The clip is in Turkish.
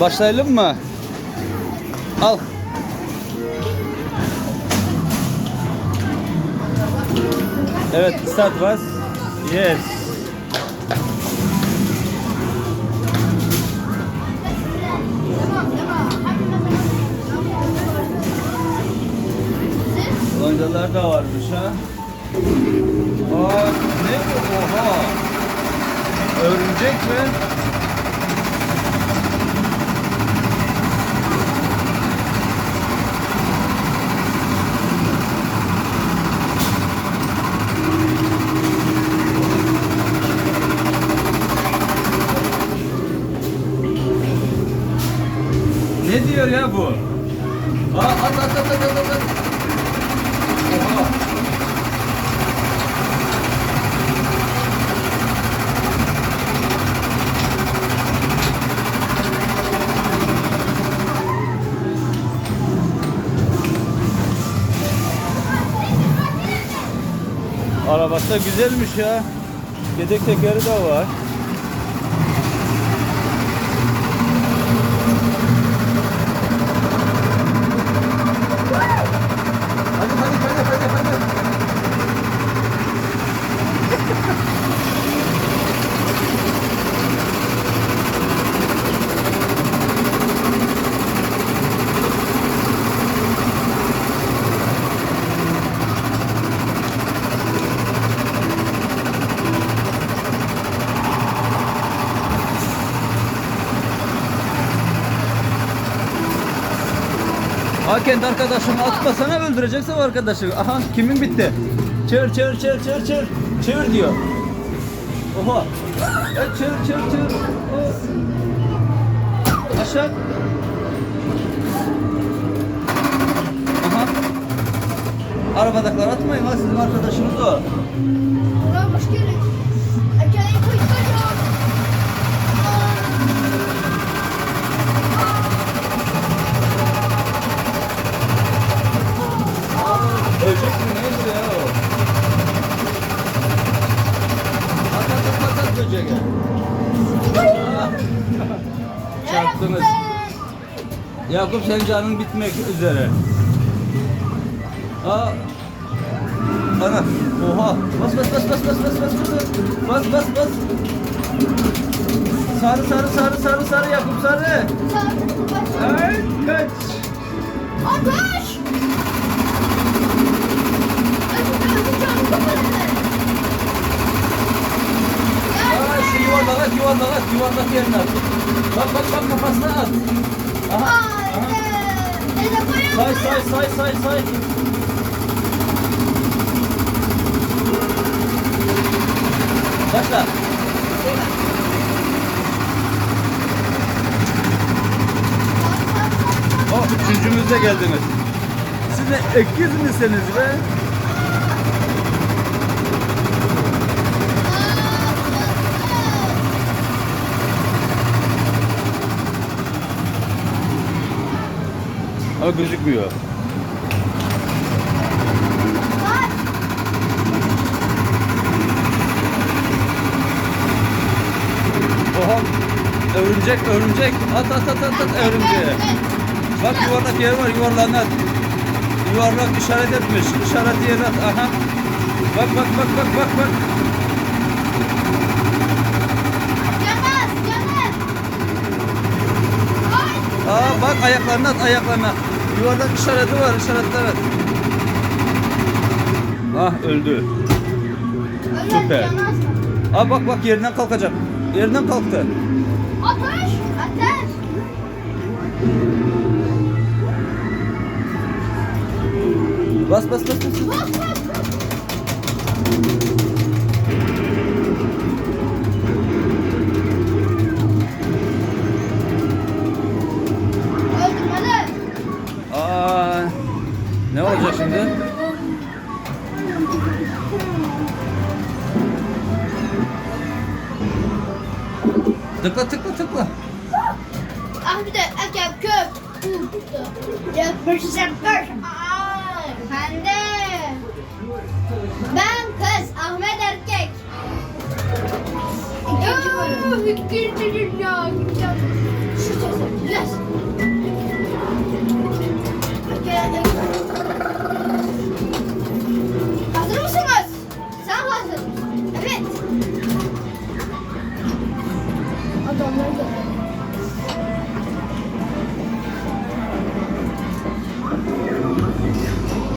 Başlayalım mı? Al. Evet, start was. Yes. Oyuncalar da varmış ha. Aa, ne bu? Oha. Örümcek mi? Ne diyor ya bu? Aa, at at at at at at. Arabası da güzelmiş ya. Yedek tekeri de var. Ha kendi arkadaşını atmasana öldürecekse o arkadaşı. Aha kimin bitti? Çevir çevir çevir çevir çevir. Çevir diyor. Oha. Evet, çevir çevir çevir. Oh. Aşağı. Aha. Arabadakiler atmayın ha sizin arkadaşınız o. Hoş geldin. Yakup senin canın bitmek üzere. Aa. Ana. Oha. Bas bas bas bas bas bas bas bas. Bas bas bas. Sarı sarı sarı sarı sarı Yakup sarı. Evet kaç. Ateş! Aa yuvarlak yuvarlak yuvarlak yerine at. Bak bak bak kafasına at. Aha. Aha. Say say say say say. Başla. Oh üçüncümüzde geldiniz. Siz de ekiz misiniz be? Ama gözükmüyor. Oha. Örümcek, örümcek. At at at at at örümceğe. Bak yuvarlak yer var, yuvarlağını at. Yuvarlak işaret etmiş. İşaret yerine at. Aha. Bak bak bak bak bak bak. Aa bak ayaklarına at, ayaklarına. Yuvarlak işareti var, işaretler at. Ah öldü. Süper. Aa bak bak yerinden kalkacak. Yerinden kalktı. Ateş! Ateş! Bas bas bas bas. bas. Bas bas şimdi? Tıkla tıkla tıkla. Ah bir de erkek kök. Yapıştır. Ay, Ben de. Ben kız. Ahmet erkek. İkinci bölüm. Şu sesi. আমরা